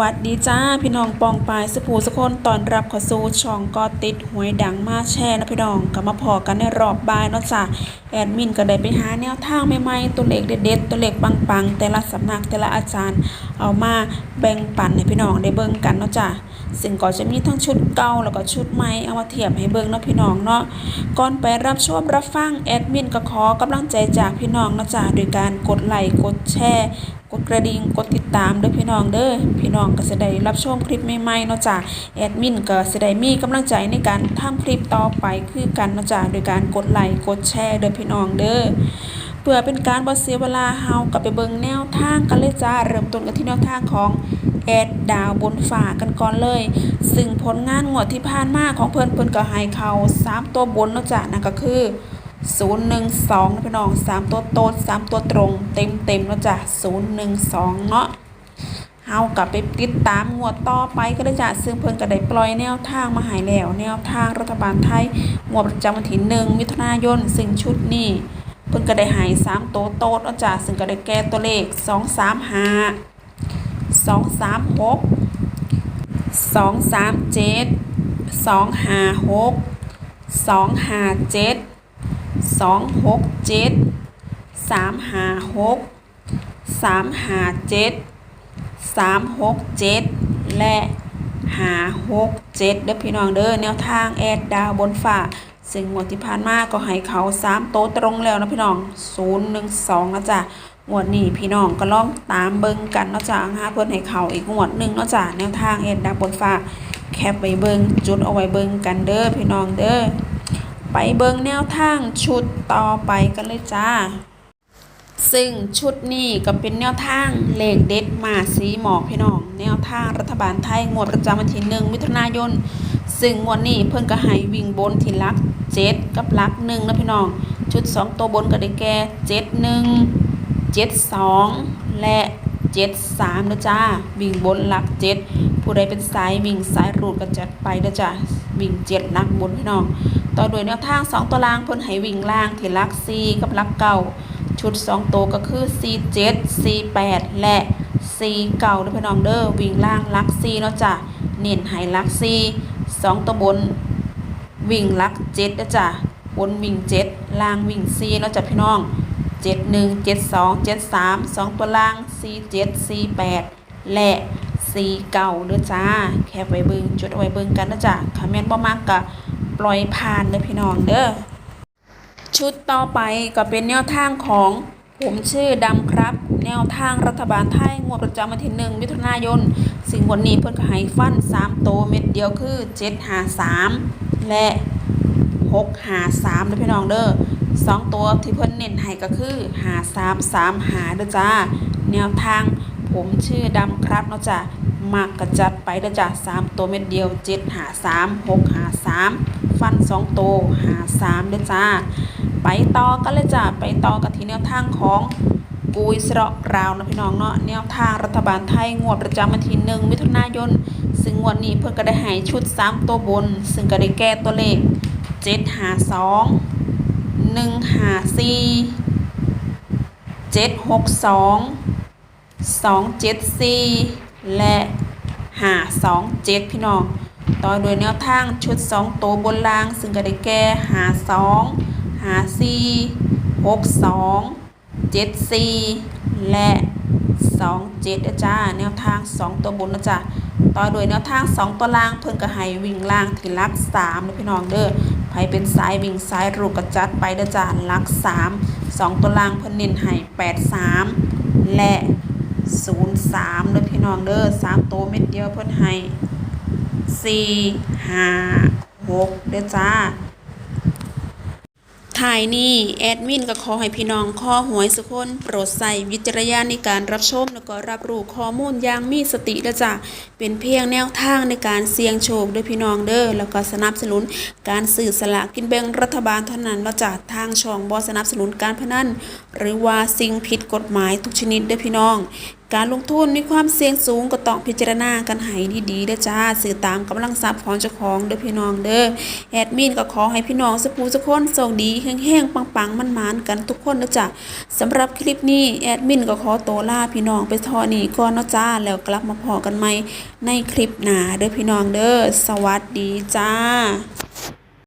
วัสดีจ้าพี่น้องปองปายสุภูสุคนตอนรับขอสู่ช่องก็ติดหวยดังมาแช่นะพี่น้องก็มาพอกันในรอบบ่ายเนาะจ้าแอดมินก็ได้ไปหาแนวทางใหม่ๆตัวเลขเด็ดๆตัวเลขปังๆ แต่ละสำนักแต่ละอาจารย์ เอามาแบ่งปันให้พี่น้องได้เบิ่งกันเนาะจ้า ซึ่งก็จะมีทั้งชุดเก่าแล้วก็ชุดใหม่เอามาเทียบให้เบิ่งเนาะพี่น้องเนาะก่อนไปรับชมรับฟังแอดมินก็ขอกำลังใจจากพี่น้องเนาะจ้าโดยการกดไลค์กดแชร์กดกระดิ่งกดติดตามเด้อพี่น้องเด้อพี่น้องก็จะได้รับชมคลิปใหม่ๆเนาะจ้ะแอดมินก็จะได้มีกำลังใจในการทำคลิปต่อไปคือกันเนาะจ้ะโดยการกดไลค์กดแชร์เด้อพี่น้องเด้อเพื่อเป็นการบ่เสียเวลาเฮากลับไปเบิ่งแนวทางกันเลยจ้าเริ่มต้นกันที่แนวทางของ แอดดาวบนฝากันก่อนเลย ซึ่งผลงานงวดที่ผ่านมาของเพิ่นเพิ่นก็ให้เขาสามตัวบนนาะจ้ะนั่นก็คือศูนย์หนึ่งสองนะพี่น้องสามตัวโต๊ดสามตัวตรง เต็มเต็มๆแล้วจ้ะศูนย์หนึ่งสองเนาะเฮากลับไปติดตามงวดต่อไปก็ได้จ้ะซึ่งเพิ่นก็ได้ปล่อยแนวทางมาหายแล้ว แนวทางรัฐบาลไทยงวดประจำวันที่หนึ่งมิถุนายนซึ่งชุดนี้เพิ่นก็ได้หายสามตัวโต๊ดแล้วจ้ะซึ่งก็ได้แก้ตัวเลขสองสามห้า สองสามหกสองสามเจ็ดสองห้าหกสองห้าเจ็ดสองหกเจ็ดสามห้าหกสามห้าเจ็ดสามหกเจ็ดและห้าหกเจ็ดเด้อพี่น้องเด้อแนวทางแอดดาวบนฝ่า ซึ่งงวดที่ผ่านมาก็ให้เขาสามโตตรงแล้วนะพี่น้องศูนย์หนึ่งสองนะจ๊ะงวดนี้พี่น้องก็ลองตามเบิ่งกันเนาะจ้ะหาเพื่อนให้เขาอีกงวดหนึ่งเนาะจ้ะแนวทางแอดดาวบนฝ่าแคปไว้เบิ่งจุดเอาไว้เบิ่งกันเด้อพี่น้องเด้อไปเบิงแนวทางชุดต่อไปกันเลยจ้า ซึ่งชุดนี้ก็เป็นแนวทางเลขเด็ดมาสีหมอกพี่น้อง แนวทางรัฐบาลไทยงวดประจำวันที่หนึ่งมิถุนายน ซึ่งงวดนี้เพิ่นก็ให้วิ่งบนที่ลักเจ็ดกับลักหนึ่งนะพี่น้อง ชุดสองตัวบนก็ได้แก่เจ็ดหนึ่งเจ็ดสองและเจ็ดสามนะจ้าวิ่งบนหลักเจ็ดผู้ใดเป็นสายวิ่งสายรูดก็จัดไปนะจ้าวิ่งเจ็ดลักบนพี่น้อง ต่อโดยแนวทาง2ตัวล่างเพิ่นให้วิ่งล่างที่ลัก4กับลักเก่าชุด2ตัวก็คือ4 7 4 8แปดและ4เก่าเด้อพี่น้องเด้อวิ่งล่างลัก4เนาะจ้ะเน้นให้ลัก 4 2ตัวบนวิ่งลัก7เด้อจ้ะบนวิ่ง7ล่างวิ่ง4เนาะจ้ะพี่น้อง7 1 7 2 7 3 2ตัวล่าง4 7 4 8แปดและ4เก่าเด้อจ้า แคปไว้เบิงจดไว้เบิงกันนะจ้ะคอมเมนต์บ่มากก็ปล่อยผ่านเลยพี่น้องเด้อชุดต่อไปก็เป็นแนวทางของ ผมชื่อดำครับ แนวทางรัฐบาลไทย งวดประจำวันที่หนึ่งมิถุนายน สิ่งวันนี้เพิ่นก็ให้ฟัน3โตวเม็ดเดียวคือ753และ653เด้อพี่น้องเด้อสองตัวที่เพิ่นเน้นให้ก็คือ5335เด้อจ้า แนวทางผมชื่อดำครับเนาะจ้ะมากกระจัดไปแล้วจ้ะสามตัวเม็ดเดียวเจ็ดหาสามหกหาสามฟันสองตัวหาสามเด้อจ้า ไปต่อกันเลยจ้ะไปต่อกันที่แนวทางของกุยสระกราวนะพี่น้องเนาะแนวทางรัฐบาลไทยงวดประจำวันที่หนึ่งมิถุนายน ซึ่งงวดนี้เพิ่นก็ได้ให้ชุดสามตัวบน ซึ่งก็ได้แก้ตัวเลขเจ็ดหาสองหนึ่งหาสี่เจ็ดหกสองสองเจ็ดสี่และหาสองเจ็ดพี่น้อง ต่อโดยแนวทางชุดสองตัวบนล่าง ซึ่งก็ได้แก่หาสอง หาสี่หกสองเจ็ดสี่และสองเจ็ดจ้าแนวทางสองตัวบนนะจ๊ะต่อโดยแนวทางสองตัวล่างเพิ่นก็ให้วิ่งล่างที่ลักสามนะพี่น้องเด้อใครเป็นสายวิ่งสายรูกกระจัดไปเด้อจ้าลักสามสองตัวล่างเพิ่นเน้นให้แปดสามและศูนย์สามเด้อพี่น้องเด้อสามตัวเม็ดเดียวเพิ่นให้สี่ห้าหกเด้อจ้า ถ่ายนี้แอดมินก็ขอให้พี่น้องข้อหวยสุคนโปรดใส่วิจารณญาณในการรับชม แล้วก็รับรู้ข้อมูลอย่างมีสติเด้อจ้าเป็นเพียงแนวทางในการเสี่ยงโชคด้วยพี่น้องเด้อแล้วก็สนับสนุนการสื่อสลากกินแบ่งรัฐบาลเท่านั้นเราจากทางช่องบอสนับสนุนการพนันหรือว่าสิ่งผิดกฎหมายทุกชนิดเด้อพี่น้องการลงทุนมีความเสี่ยงสูงก็ต้องพิจารณากันให้ดีๆเด้อจ้าซื้อตามกำลังทรัพย์ของเจ้าของเด้อพี่น้องเด้อแอดมินก็ขอให้พี่น้องสุภูสุคนโชคดีแห้งๆปังๆมันๆกันทุกคนเด้อจ้าสำหรับคลิปนี้แอดมินก็ขอตัวลาพี่น้องไปทอนี้ก่อนนะจ้าแล้วกลับมาพอกันใหม่ในคลิปหน้าเด้อพี่น้องเด้อสวัสดีจ้า